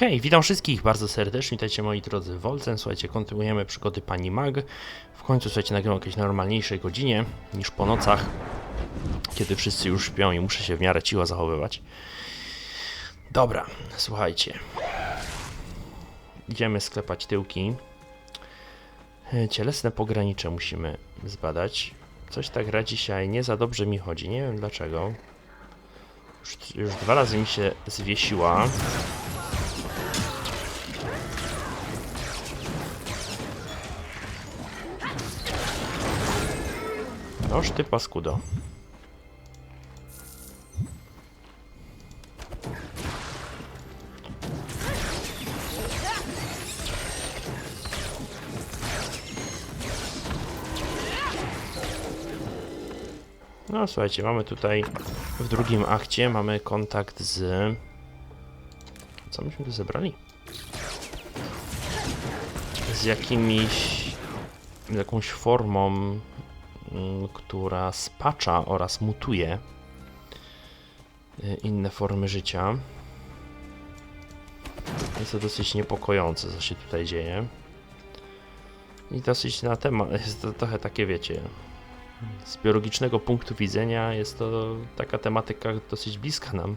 Hej, witam wszystkich bardzo serdecznie, witajcie moi drodzy Wolcen, słuchajcie, kontynuujemy przygody Pani Mag. W końcu, słuchajcie, nagrywam o jakiejś normalniejszej godzinie niż po nocach, kiedy wszyscy już śpią i muszę się w miarę cicho zachowywać. Dobra, słuchajcie. Idziemy sklepać tyłki. E, Cielesne pogranicze musimy zbadać. Coś ta gra dzisiaj nie za dobrze mi chodzi, nie wiem dlaczego. Już, już dwa razy mi się zwiesiła. Noż ty paskudo. No słuchajcie, mamy tutaj w drugim akcie mamy kontakt z... Co myśmy tu zebrali? Z jakimiś... z jakąś formą która spacza oraz mutuje y, inne formy życia. Jest to dosyć niepokojące, co się tutaj dzieje. I dosyć na temat, jest to trochę takie, wiecie, z biologicznego punktu widzenia jest to taka tematyka dosyć bliska nam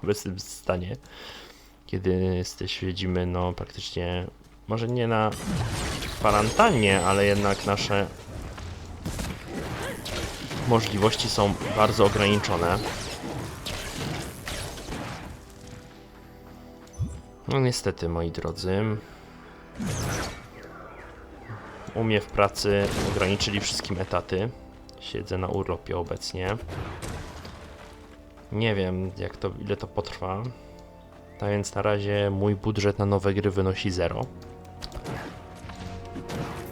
w obecnym stanie, kiedy jesteś, siedzimy no praktycznie, może nie na kwarantannie, ale jednak nasze możliwości są bardzo ograniczone. No niestety, moi drodzy. U mnie w pracy ograniczyli wszystkim etaty. Siedzę na urlopie obecnie. Nie wiem, jak to, ile to potrwa. Tak więc na razie mój budżet na nowe gry wynosi 0.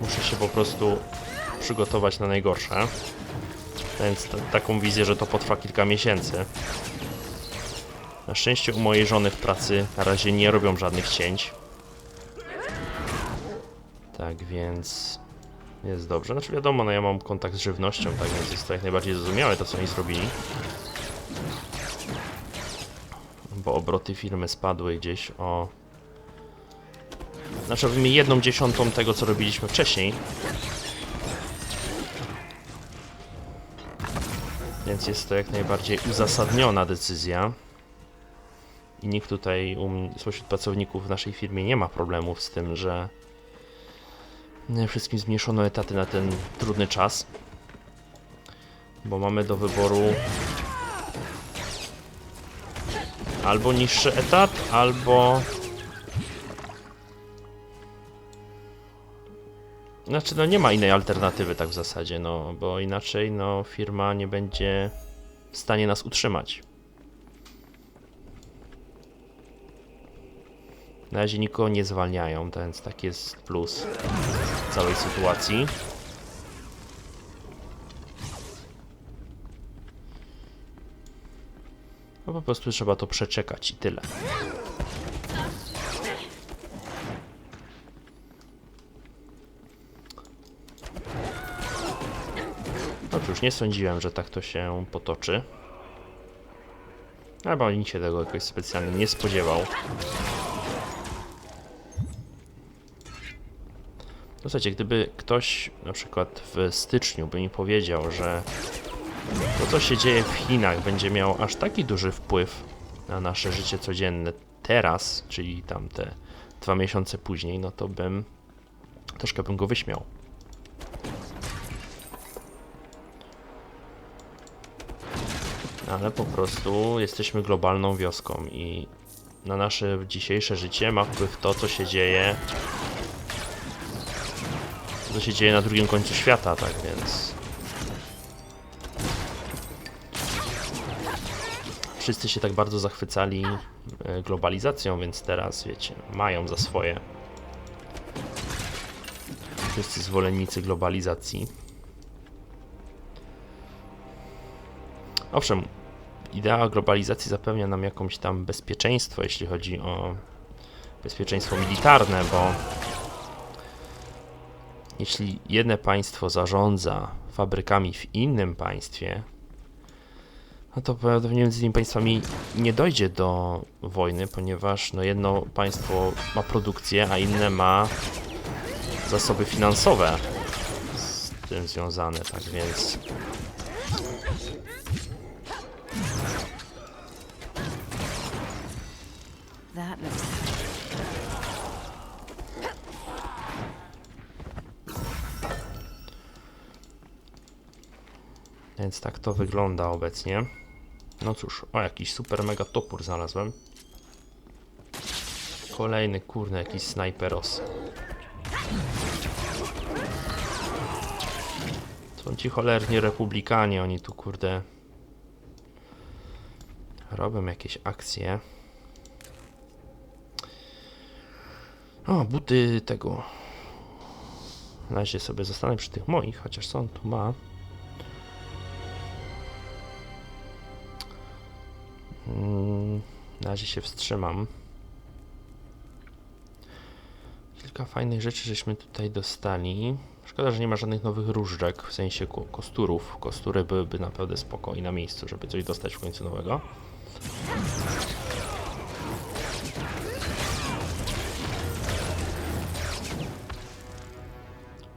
Muszę się po prostu przygotować na najgorsze. Więc taką wizję, że to potrwa kilka miesięcy. Na szczęście u mojej żony w pracy na razie nie robią żadnych cięć. Tak więc jest dobrze. Znaczy wiadomo, no ja mam kontakt z żywnością, tak więc jest to jak najbardziej zrozumiałe to, co oni zrobili. Bo obroty firmy spadły gdzieś o... Znaczy robimy jedną dziesiątą tego, co robiliśmy wcześniej. Więc jest to jak najbardziej uzasadniona decyzja. I nikt tutaj um, spośród pracowników w naszej firmie nie ma problemów z tym, że wszystkim zmniejszono etaty na ten trudny czas. Bo mamy do wyboru albo niższy etat, albo Znaczy, no nie ma innej alternatywy tak w zasadzie, no, bo inaczej, no, firma nie będzie w stanie nas utrzymać. Na razie nikogo nie zwalniają, więc tak jest plus całej sytuacji. No po prostu trzeba to przeczekać i tyle. Nie sądziłem, że tak to się potoczy. Albo nikt się tego jakoś specjalnie nie spodziewał. No słuchajcie, gdyby ktoś na przykład w styczniu by mi powiedział, że to co się dzieje w Chinach będzie miało aż taki duży wpływ na nasze życie codzienne teraz, czyli tam te dwa miesiące później, no to bym troszkę bym go wyśmiał. Ale po prostu jesteśmy globalną wioską i na nasze dzisiejsze życie ma wpływ to, co się dzieje. Co się dzieje na drugim końcu świata, tak więc. Wszyscy się tak bardzo zachwycali e, globalizacją, więc teraz, wiecie, mają za swoje. Wszyscy zwolennicy globalizacji. Owszem, idea globalizacji zapewnia nam jakąś tam bezpieczeństwo, jeśli chodzi o bezpieczeństwo militarne, bo jeśli jedno państwo zarządza fabrykami w innym państwie, No to pewnie między tymi państwami nie dojdzie do wojny, ponieważ no jedno państwo ma produkcję, a inne ma zasoby finansowe z tym związane, tak więc Więc tak to wygląda obecnie. No cóż, o jakiś super mega topór znalazłem. Kolejny kurny jakiś snajperos. Są ci cholerni republikanie, oni tu kurde robią jakieś akcje. O, buty tego. Na razie sobie zostanę przy tych moich, chociaż on tu ma. Na razie się wstrzymam. Kilka fajnych rzeczy żeśmy tutaj dostali. Szkoda, że nie ma żadnych nowych różdżek, w sensie ko- kosturów. Kostury byłyby naprawdę spoko i na miejscu, żeby coś dostać w końcu nowego.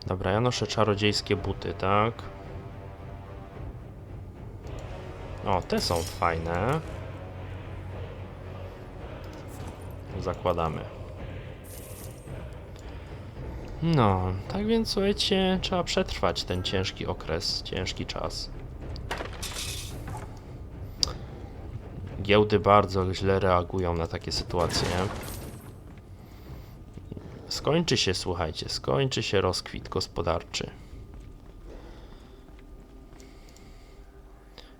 Dobra, ja noszę czarodziejskie buty, tak? O, te są fajne. Zakładamy. No, tak więc słuchajcie, trzeba przetrwać ten ciężki okres, ciężki czas. Giełdy bardzo źle reagują na takie sytuacje. Skończy się, słuchajcie, skończy się rozkwit gospodarczy.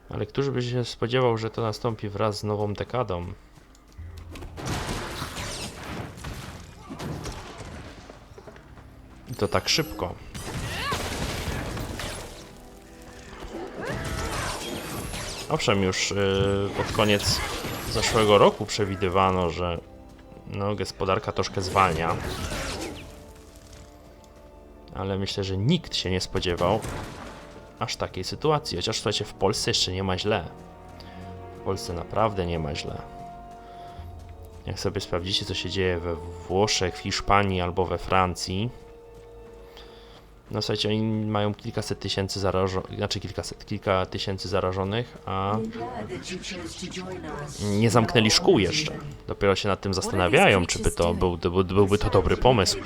Ale któż by się spodziewał, że to nastąpi wraz z nową dekadą? I to tak szybko. Owszem, już yy, pod koniec zeszłego roku przewidywano, że no, gospodarka troszkę zwalnia. Ale myślę, że nikt się nie spodziewał aż takiej sytuacji. Chociaż słuchajcie, w Polsce jeszcze nie ma źle. W Polsce naprawdę nie ma źle. Jak sobie sprawdzicie, co się dzieje we Włoszech, w Hiszpanii albo we Francji, no słuchajcie, oni mają kilkaset tysięcy zarażonych, znaczy kilkaset, kilka tysięcy zarażonych, a nie zamknęli szkół jeszcze. Dopiero się nad tym zastanawiają, czy by to był, był, byłby to dobry pomysł.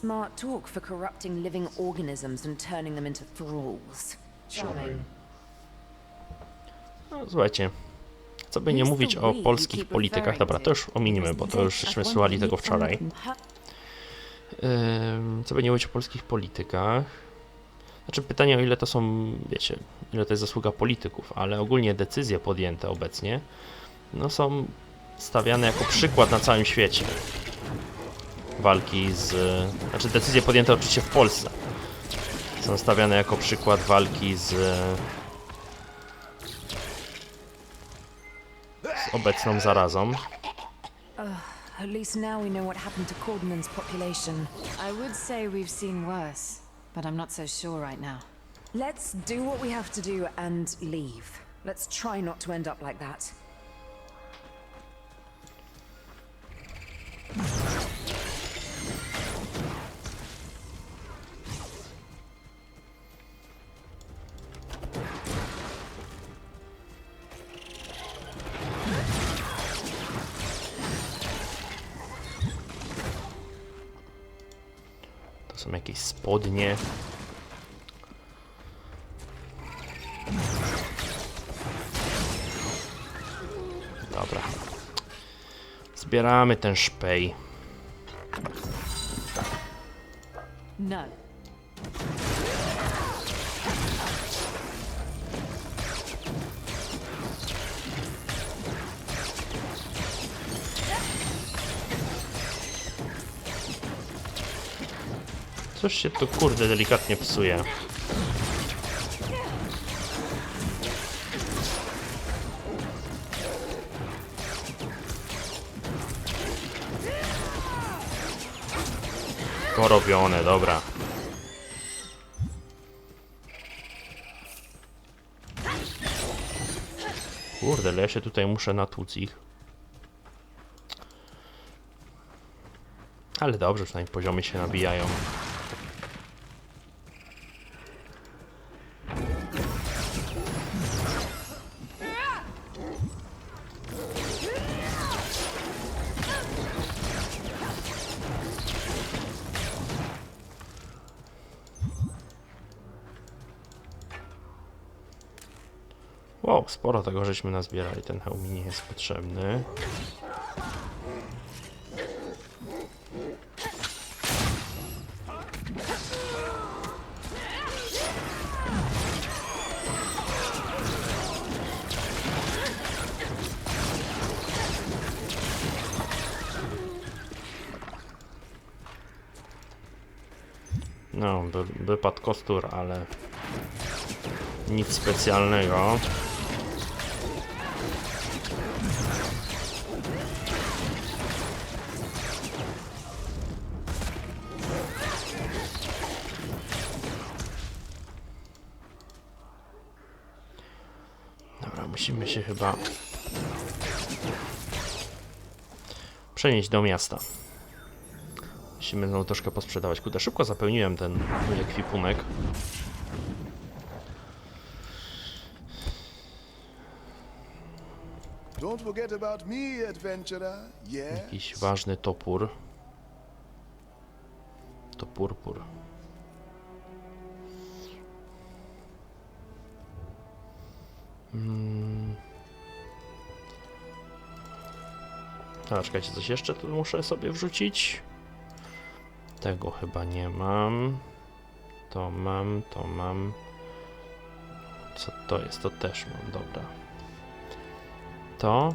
smart talk for corrupting living organisms and turning them into thralls. Charming. No, słuchajcie, co by nie mówić o polskich politykach, dobra, to już ominimy, bo to żeśmy słuchali tego wczoraj. Co by nie mówić o polskich politykach? Znaczy pytanie o ile to są, wiecie, ile to jest zasługa polityków, ale ogólnie decyzje podjęte obecnie no są stawiane jako przykład na całym świecie. Walki z... Znaczy decyzje podjęte oczywiście w Polsce są stawiane jako przykład walki z, z obecną zarazą. At least now we know what happened to Cordenon's population. I would say we've seen worse, but I'm not so sure right now. Let's do what we have to do and leave. Let's try not to end up like that. Są jakieś spodnie. Dobra. Zbieramy ten szpej. Coś się tu kurde delikatnie psuje. Porobione, dobra. Kurde, ale ja się tutaj muszę natłuc ich. Ale dobrze, przynajmniej poziomy się nabijają. Wow, sporo tego żeśmy nazbierali. Ten hełm nie jest potrzebny. No, wy, wypadł kostur, ale nic specjalnego. Przenieść do miasta. Musimy znowu troszkę posprzedawać. Kurde, szybko zapełniłem ten ekwipunek. Jakiś ważny topór. To purpur. Mm. A, czekajcie, coś jeszcze tu muszę sobie wrzucić? Tego chyba nie mam. To mam, to mam. Co to jest? To też mam, dobra. To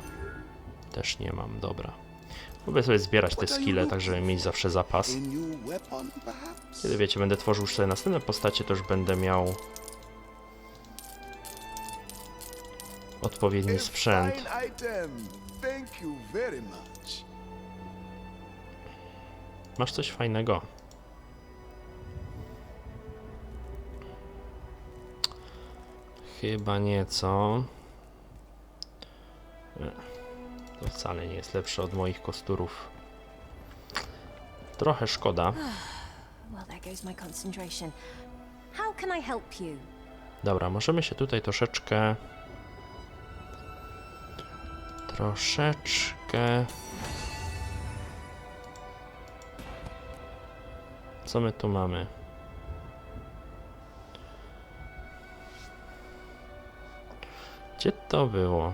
też nie mam, dobra. Lubię sobie zbierać te skille, tak żeby mieć zawsze zapas. Kiedy wiecie, będę tworzył już sobie następne postacie, to już będę miał odpowiedni sprzęt. Masz coś fajnego? Chyba nieco. Nie, To wcale nie jest lepsze od moich kosturów. Trochę szkoda. You? Dobra, możemy się tutaj troszeczkę. Troszeczkę. Co my tu mamy? Gdzie to było?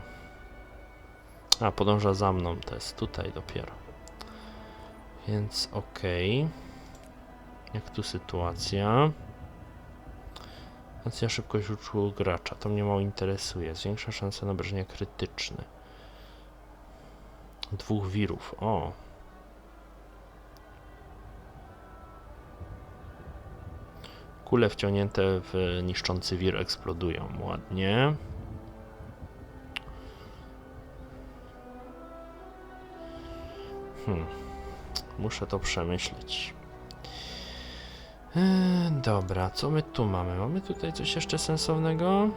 A, podąża za mną, to jest tutaj dopiero. Więc okej. Jak tu sytuacja? Stacja szybkość uczuł gracza. To mnie mało interesuje. Zwiększa szanse na obrażenia krytyczne. Dwóch wirów. O. Kule wciągnięte w niszczący wir eksplodują. Ładnie. Hmm. Muszę to przemyśleć. Eee, dobra, co my tu mamy? Mamy tutaj coś jeszcze sensownego?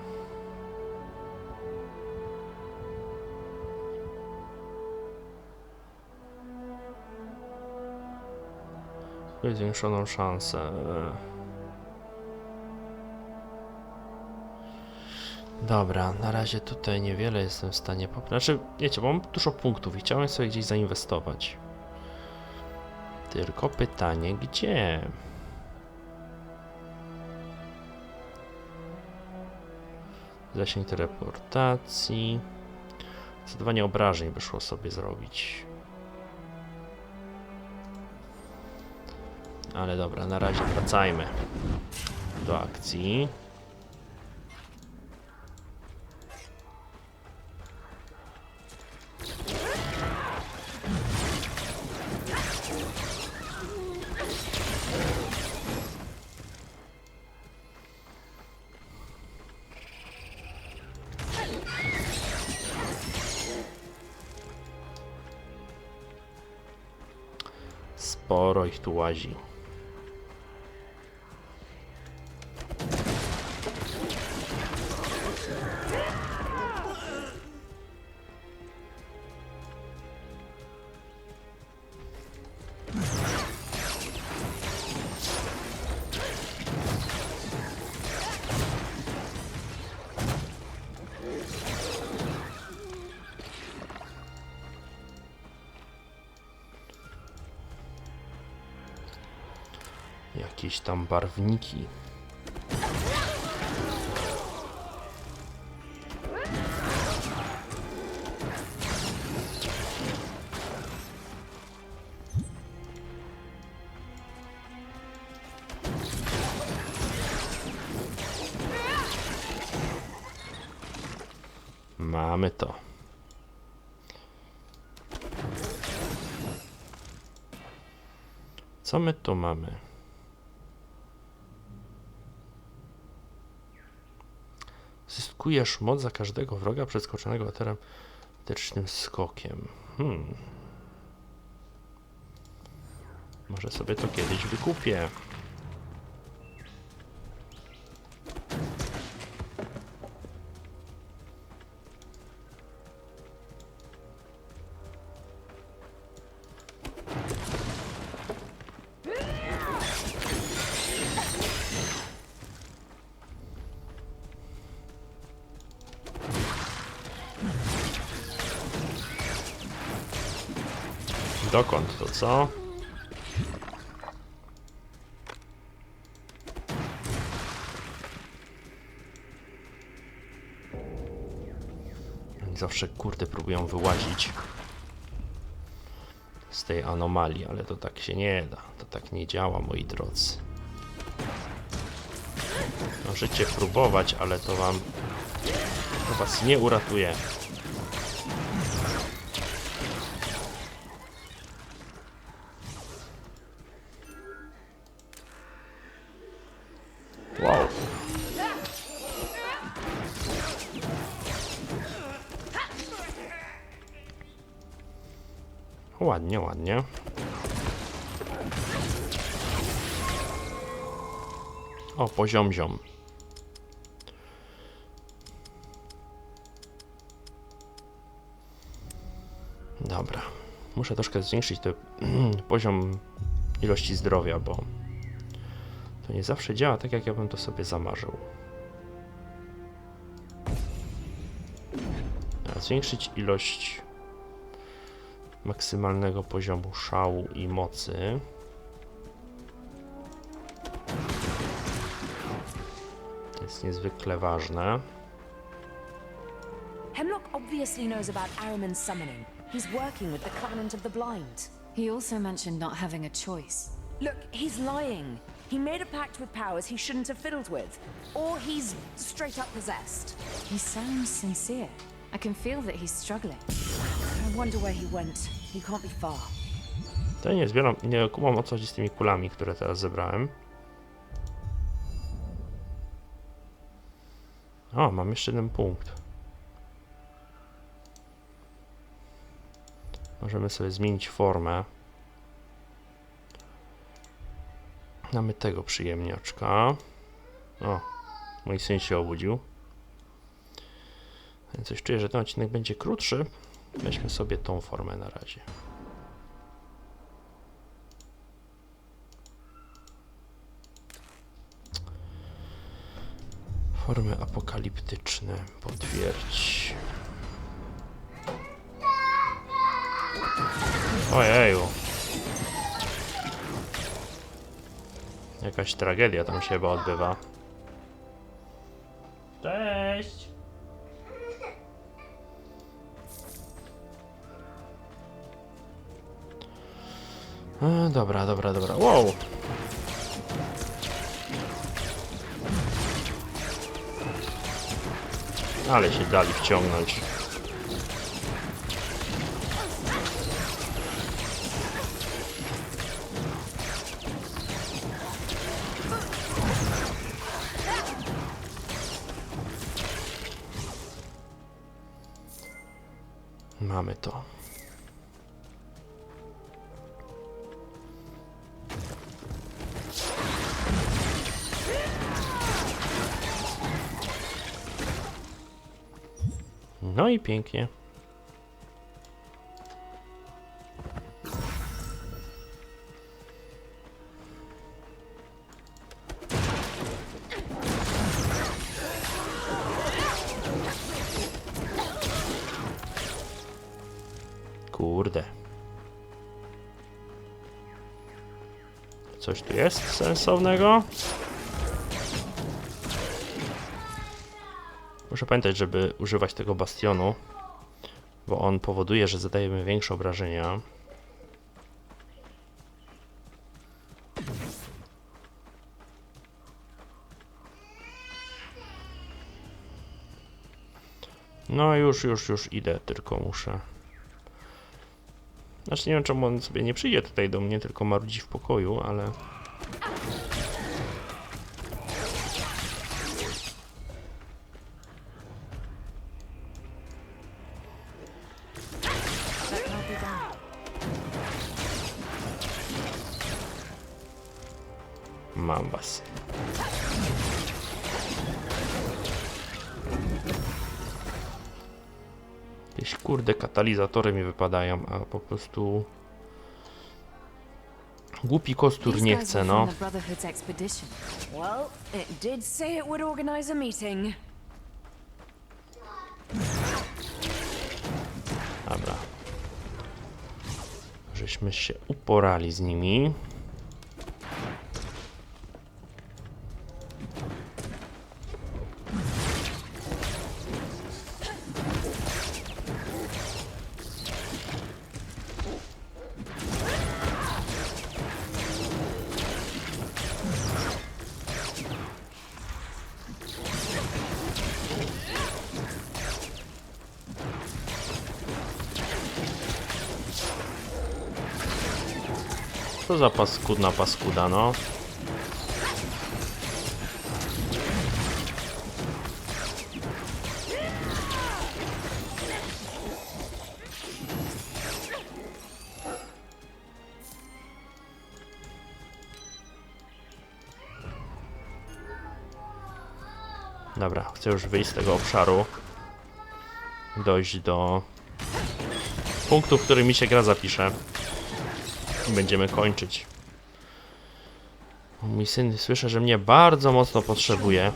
Zwiększoną szansę. Eee. Dobra, na razie tutaj niewiele jestem w stanie poprawić. Znaczy, wiecie, mam dużo punktów i chciałem sobie gdzieś zainwestować. Tylko pytanie, gdzie? Zasięg teleportacji. Zadawanie obrażeń wyszło sobie zrobić. Ale dobra, na razie wracajmy do akcji. Sporo ich tu łazi. Jakieś tam barwniki. Mamy to. Co my tu mamy? Zyskujesz moc za każdego wroga przeskoczonego teoretycznym skokiem. Hmm. Może sobie to kiedyś wykupię. Dokąd to co? Zawsze kurde próbują wyłazić z tej anomalii, ale to tak się nie da. To tak nie działa, moi drodzy. Możecie próbować, ale to wam to was nie uratuje. Ładnie. O, poziom ziom. Dobra. Muszę troszkę zwiększyć ten poziom ilości zdrowia, bo to nie zawsze działa tak, jak ja bym to sobie zamarzył. A zwiększyć ilość maksymalnego poziomu szału i mocy. To jest niezwykle ważne. Hemlock obviously knows about Araman's summoning. He's working with the Covenant of the Blind. He also mentioned not having a choice. Look, he's lying. He made a pact with powers he shouldn't have fiddled with. Or he's straight up possessed. He sounds sincere. I can feel that he's struggling. Wonder where he went. He can't be far. To nie zbieram, nie kumam o co chodzi z tymi kulami, które teraz zebrałem. O, mam jeszcze jeden punkt. Możemy sobie zmienić formę. Mamy tego przyjemniaczka. O, mój syn się obudził. Więc coś czuję, że ten odcinek będzie krótszy. Weźmy sobie tą formę na razie. Formy apokaliptyczne. Potwierdź. Ojeju. Jakaś tragedia tam się chyba odbywa. Dobra, dobra, dobra. Wow! Ale się dali wciągnąć. Pięknie. Kurde. coś tu jest sensownego? Muszę pamiętać, żeby używać tego bastionu, bo on powoduje, że zadajemy większe obrażenia. No już, już, już idę, tylko muszę. Znaczy nie wiem czemu on sobie nie przyjdzie tutaj do mnie, tylko marudzi w pokoju, ale... Done. Mam was. Jakieś kurde katalizatory mi wypadają, a po prostu... Głupi kostur nie chce, no. from the Brotherhood's expedition. Well, it did say it would organize a meeting. Żeśmy się uporali z nimi. Co za paskudna paskuda, no. Dobra, chcę już wyjść z tego obszaru. Dojść do punktu, w którym mi się gra zapisze. I będziemy kończyć. Mój syn słyszę, że mnie bardzo mocno potrzebuje.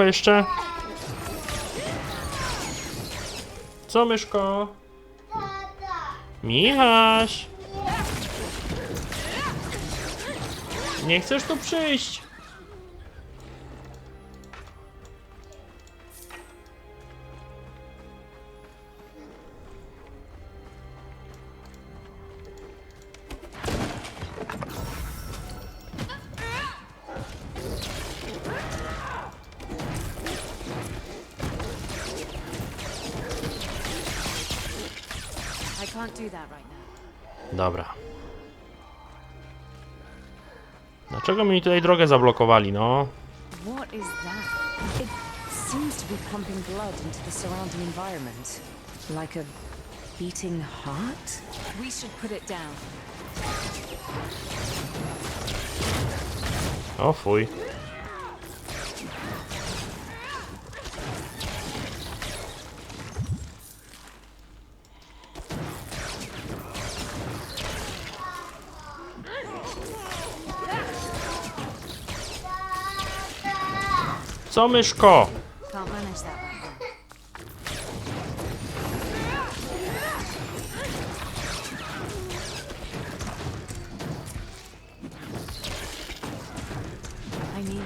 Daleko jeszcze? Co, myszko? Michaś! Nie chcesz tu przyjść? Dobra. Dlaczego mi tutaj drogę zablokowali, no? What is that? It seems to be pumping blood into the surrounding environment. Like a beating heart? We should put it down. O fuj.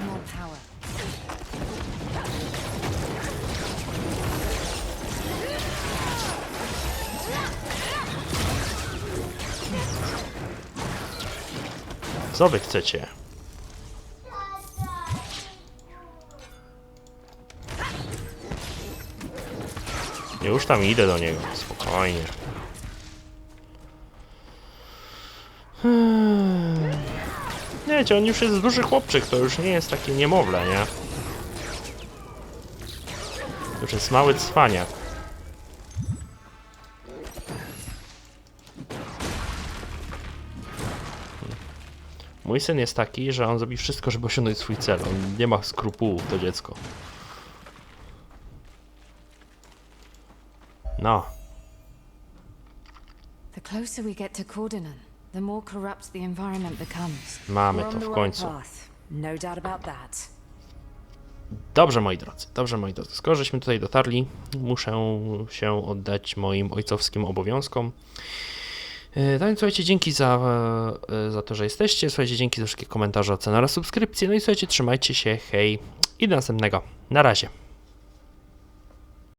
More power. Co wy chcecie? Już tam idę do niego, spokojnie. Hmm. Wiecie, on już jest duży chłopczyk, to już nie jest takie niemowlę, nie? Już jest mały cwaniak. Mój syn jest taki, że on zrobi wszystko, żeby osiągnąć swój cel. On nie ma skrupułów, to dziecko. No, The closer we get to Cordonan, the more corrupt the environment becomes. mamy We're to on the w right końcu. path. No doubt about that. Dobrze, moi drodzy, dobrze, moi drodzy. Skoro żeśmy tutaj dotarli, muszę się oddać moim ojcowskim obowiązkom. E, No więc słuchajcie, dzięki za, e, za to, że jesteście. Słuchajcie, dzięki za wszystkie komentarze, oceny oraz subskrypcje. No i słuchajcie, trzymajcie się, hej i do następnego. Na razie.